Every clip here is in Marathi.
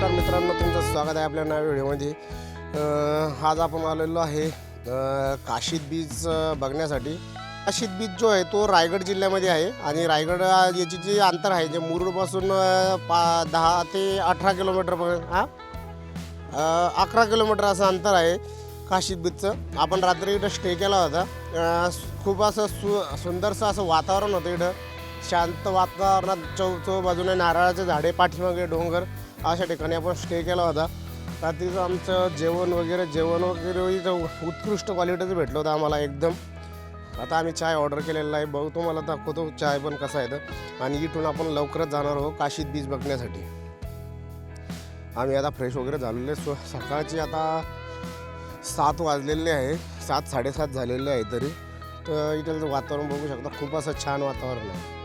नमस्कार मित्रांनो तुमचं स्वागत आहे आपल्या नव्या व्हिडिओमध्ये. आज आपण आलेलो आहे काशीद बीच बघण्यासाठी. काशीद बीच जो आहे तो रायगड जिल्ह्यामध्ये आहे आणि रायगड याची जे अंतर आहे जे मुरुडपासून पा दहा ते अठरा किलोमीटर हां? अकरा किलोमीटर असं अंतर आहे काशीद बीचचं. आपण रात्री इथं स्टे केला होता. खूप असं सु सुंदरसं असं वातावरण होतं इथं. शांत वातावरणात चौ चौ बाजूने नारळाचे झाडे पाठीमागे डोंगर. अशा ठिकाणी आपण स्टे केला होता. रात्रीचं आमचं जेवण वगैरे जेवण वगैरे इथं उत्कृष्ट क्वालिटीचं भेटलं होतं आम्हाला एकदम. आता आम्ही चाय ऑर्डर केलेला आहे. बघू तुम्हाला दाखवतो चाय पण कसा आहे तर आणि इथून आपण लवकरच जाणार आहोत काशीत बीच बघण्यासाठी. आम्ही आता फ्रेश वगैरे झालेले सो सकाळची आता सात वाजलेले आहे. सात साडेसात झालेले आहे तरी. तर इथलं वातावरण बघू शकता. खूप असं छान वातावरण आहे.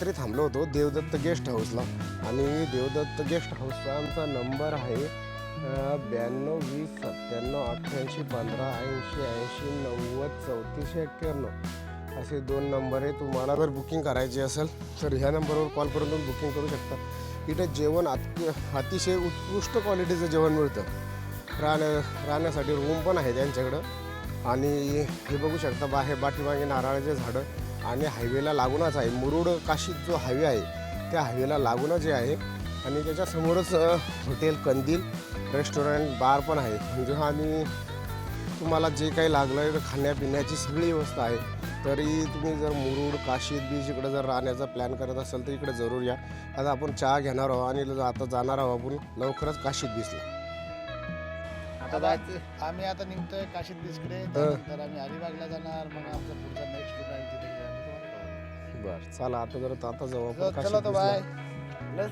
तरी थांबलो होतो. देवदत्त गेस्ट हाऊसला. आणि देवदत्त गेस्ट हाऊसचा आमचा नंबर आहे ब्याण्णव वीस सत्त्याण्णव अठ्ठ्याऐंशी पंधरा ऐंशी ऐंशी नव्वद चौतीसशे एक्क्याण्णव असे दोन नंबर आहे. तुम्हाला जर बुकिंग करायची असेल तर ह्या नंबरवर कॉल करून तुम्ही बुकिंग करू शकता. इथं जेवण अति अतिशय उत्कृष्ट क्वालिटीचं जेवण मिळतं. राहण्या राहण्यासाठी रूम पण आहे त्यांच्याकडं. आणि हे बघू शकता बाहेर बाटीमागे नारळाचे झाडं. आणि हायवेला लागूनच आहे. मुरुड काशीद जो हायवे आहे त्या हायवेला लागूनच हे आहे. आणि त्याच्यासमोरच हॉटेल कंदील रेस्टॉरंट बार पण आहे. म्हणजे आणि तुम्हाला जे काही लागलं आहे खाण्यापिण्याची सगळी व्यवस्था आहे. तरी तुम्ही जर मुरुड काशीद बीच इकडे जर राहण्याचा प्लॅन करत असाल तर इकडे जरूर या. आता आपण चहा घेणार आहोत आणि आता जाणार आहोत आपण लवकरच काशीद बीचला. आता आम्ही आता निघतोय काशीद बीचकडे. आम्ही अलिबागला जाणार. मग आमचा पुढचा नेक्स्ट आहे तिथे. बरं चला आता जर आता जाऊ आपण चलो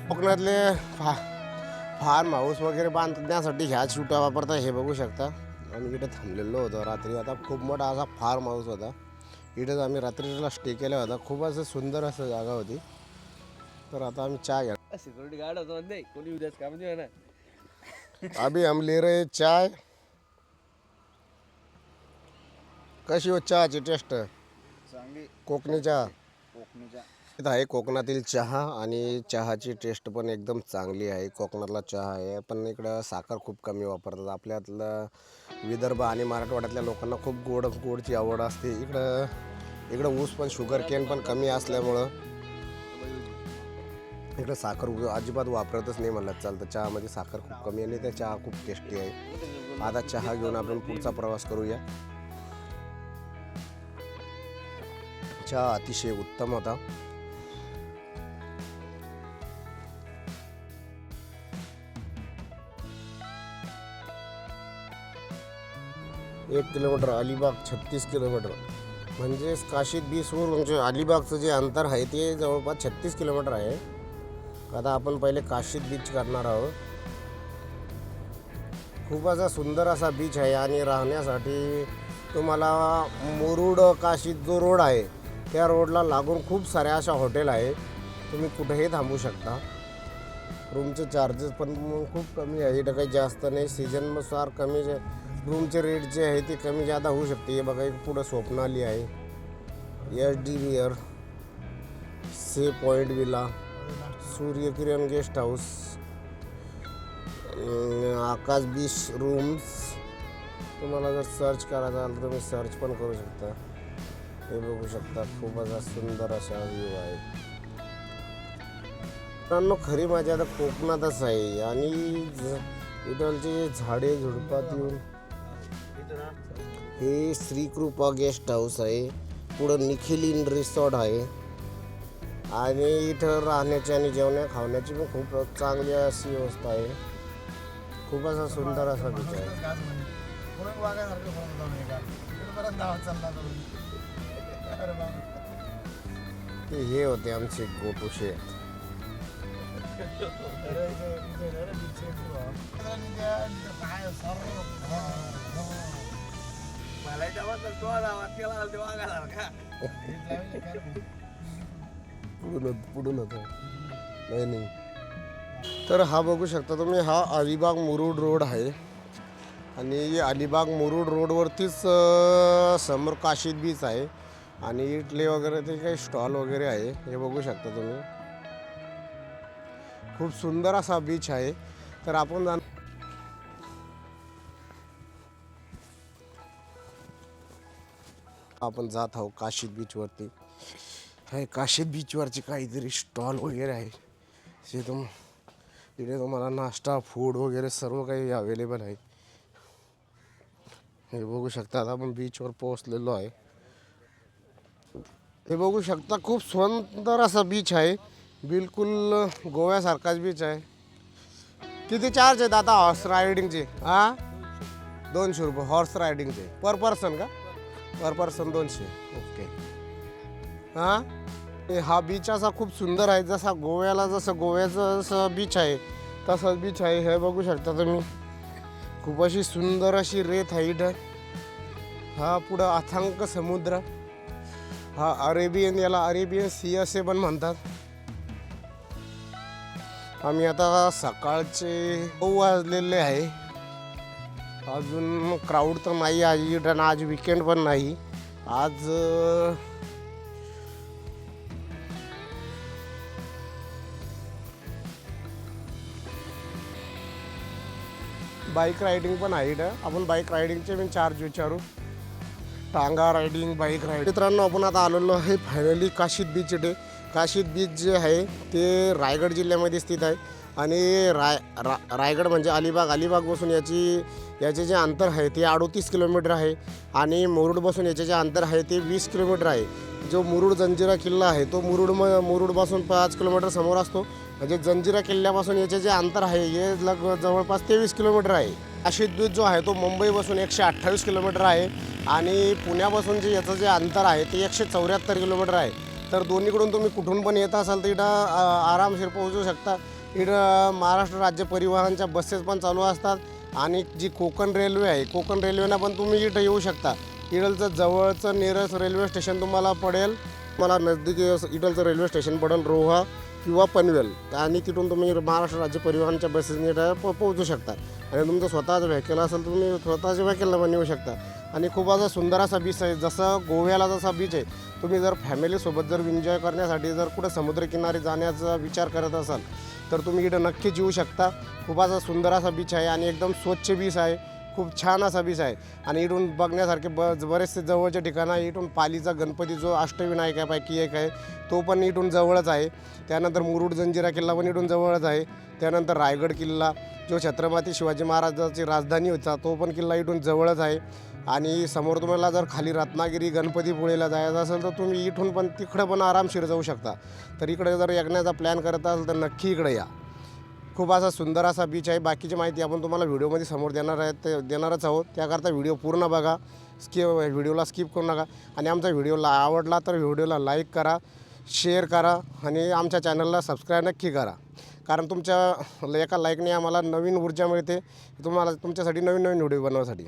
कोकणातले फा फार्म हाऊस वगैरे बांधण्यासाठी ह्या छुट्या वापरता हे बघू शकता. आम्ही इथे थांबलेलो होतो रात्री. आता खूप मोठा असा फार्म हाऊस होता. इथेच आम्ही रात्रीला स्टे केला होता. खूप असं सुंदर असं जागा होती. तर आता आम्ही चहा घ्या सिक्युरिटी गार्ड होतो नाही. कोणी उद्याच काम नाही ना अभी हम ले रहे चाय. कशी हो चहाची टेस्ट चांगली. कोकणी चहा आहे कोकणातील चहा आणि चहाची टेस्ट पण एकदम चांगली आहे. कोकणातला चहा आहे पण इकडं साखर खूप कमी वापरतात. आपल्यातलं विदर्भ आणि मराठवाड्यातल्या लोकांना खूप गोड गोडची आवड असते. इकडं इकडं ऊस पण शुगर केन पण कमी असल्यामुळं इकडं साखर अजिबात वापरतच नाही म्हणलं चालतं. चहामध्ये साखर खूप कमी आहे आणि त्या चहा खूप टेस्टी आहे. आता चहा घेऊन आपण पुढचा प्रवास करूया. चहा अतिशय उत्तम होता. एक किलोमीटर अलिबाग छत्तीस किलोमीटर. म्हणजेच काशीद बीसवर म्हणजे अलिबागचं जे अंतर आहे ते जवळपास छत्तीस किलोमीटर आहे. आता आपण पहिले काशीद बीच करणार आहोत. खूप असा सुंदर असा बीच आहे आणि राहण्यासाठी तुम्हाला मुरुड काशीद जो रोड आहे त्या रोडला लागून खूप साऱ्या अशा हॉटेल आहे तुम्ही कुठेही थांबू शकता. रूमचे चार्जेस पण खूप कमी आहे. इथं काही जास्त नाही. सीझननुसार कमी जे रूमचे रेट जे आहे ते कमी जादा होऊ शकते. हे बघा एक पुढं स्वप्नाली आहे. एस डी वियर से point villa Suryakiran guest house Akash beach rooms तुम्हाला जर सर्च करायचं असेल तर तुम्ही सर्च पण करू शकता. हे बघू शकता खूप असा सुंदर असा व्ह्यू आहे. मित्रांनो खरी माझी आता कोकणातच आहे आणि इथलचे झाडे झुडपात येऊन हे श्रीकृपा गेस्ट हाऊस आहे. पुढं निखिल इन रिसॉर्ट आहे. आणि इथं राहण्याची आणि जेवण्या खावण्याची पण खूप चांगली अशी व्यवस्था आहे. खूप असा सुंदर असा विचार आहे. चालला तो. हे होते आमचे गोटू शेठ. मला तर तो आवाज केला ते वागायला का driving काय रे? पुढून होत- पुढून होतं नाही नाही तर हा बघू शकता तुम्ही हा अलिबाग मुरुड रोड आहे आणि अलिबाग मुरुड रोडवरतीच अं, समोर काशीद बीच आहे आणि इडली वगैरे ते काही स्टॉल वगैरे आहे हे बघू शकता तुम्ही. खूप सुंदर असा बीच आहे. तर आपण जाण आपण जात आहोत काशीद बीचवरती हे काशीद बीचवरचे काहीतरी स्टॉल वगैरे आहे. जे तुम तिथे तुम्हाला नाश्ता फूड वगैरे सर्व काही अवेलेबल आहे. हे बघू शकता आता आपण बीचवर पोहोचलेलो आहे. हे बघू शकता खूप सुंदर असा बीच आहे. बिलकुल गोव्यासारखाच बीच आहे. किती चार्ज आहेत आता हॉर्स रायडिंगचे हा? दोनशे रुपये हॉर्स रायडिंगचे पर पर्सन का? पर पर्सन दोनशे. ओके हां? ते हा बीच असा खूप सुंदर आहे जसा गोव्याला जसं गोव्याचं जसं बीच आहे तसंच बीच आहे. हे बघू शकता तुम्ही. खूप अशी सुंदर अशी रेत आहे इथं. हा पुढं अथांक समुद्र. हा अरेबियन याला अरेबियन सी असे पण म्हणतात. आम्ही आता सकाळचे नऊ वाजलेले आहे. अजून क्राऊड तर नाही आज इथं आज विकेंड पण नाही. आज बाईक रायडिंग पण आहे आपण बाईक रायडिंगचे पण चार्ज विचारू. टांगा रायडिंग बाईक राईड मित्रांनो आपण आता आलेलो आहे finally Kashid beach day Kashid beach जे आहे ते रायगड जिल्ह्यामध्ये स्थित आहे. आणि राय रा रायगड म्हणजे अलिबाग. अलिबागपासून याची याचे जे अंतर आहे ते अडोतीस किलोमीटर आहे. आणि मुरुडपासून याचे जे अंतर आहे ते वीस किलोमीटर आहे. जो मुरुड जंजिरा किल्ला आहे तो मुरुड म मुरुडपासून पाच किलोमीटर समोर असतो. म्हणजे जंजिरा किल्ल्यापासून याचे जे अंतर आहे हे लग जवळपास तेवीस किलोमीटर आहे. काशीद बीच जो आहे तो मुंबईपासून एकशे अठ्ठावीस किलोमीटर आहे. आणि पुण्यापासून जे याचं जे अंतर आहे ते एकशे चौऱ्याहत्तर किलोमीटर आहे. तर दोन्हीकडून तुम्ही कुठून पण येत असाल तर इथं आरामशीर पोहोचू शकता. इथं महाराष्ट्र राज्य परिवहनच्या बसेस पण चालू असतात आणि जी कोकण रेल्वे आहे कोकण रेल्वेनं पण तुम्ही इथं येऊ शकता. इडलचं जवळचं नियरेस्ट रेल्वे स्टेशन तुम्हाला पडेल. मला नजदीकी इडलचं रेल्वे स्टेशन पडेल रोहा किंवा पनवेल. आणि तिथून तुम्ही महाराष्ट्र राज्य परिवहनच्या बसेसने इथं पोहोचू शकता. आणि तुमचं स्वतःचं व्हेकल असेल तर तुम्ही स्वतःच्या व्हेकलला पण येऊ शकता. आणि खूप असा सुंदर असा बीच आहे. जसं गोव्याला जसा बीच आहे तुम्ही जर फॅमिलीसोबत जर एन्जॉय करण्यासाठी जर कुठं समुद्रकिनारी जाण्याचा विचार करत असाल तर तुम्ही इथं नक्कीच येऊ शकता. खूप असा सुंदर असा बीच आहे आणि एकदम स्वच्छ बीच आहे. खूप छान असा बीच आहे. आणि इथून बघण्यासारखे ब बरेचसे जवळचे ठिकाणं आहे. इथून पालीचा गणपती जो अष्टविनायकापैकी एक आहे तो पण इथून जवळच आहे. त्यानंतर मुरुड जंजिरा किल्ला पण इथून जवळच आहे. त्यानंतर रायगड किल्ला जो छत्रपती शिवाजी महाराजाची राजधानी होता तो पण किल्ला इथून जवळच आहे. आणि समोर तुम्हाला जर खाली रत्नागिरी गणपतीपुळेला जायचं असेल तर तुम्ही इथून पण तिकडं पण आरामशीर जाऊ शकता. तर इकडे जर येण्याचा प्लॅन करत असाल तर नक्की इकडे या. खूप असा सुंदर असा बीच आहे. बाकीची माहिती आपण तुम्हाला व्हिडिओमध्ये समोर देणार आहे ते देणारच आहोत. त्याकरता व्हिडिओ पूर्ण बघा. स्कि व्हिडिओला स्किप करू नका. आणि आमचा व्हिडिओला आवडला तर व्हिडिओला लाईक करा शेअर करा आणि आमच्या चॅनलला सबस्क्राईब नक्की करा. कारण तुमच्या एका लाईकने आम्हाला नवीन ऊर्जा मिळते. तुम्हाला तुमच्यासाठी नवीन नवीन व्हिडिओ बनवण्यासाठी.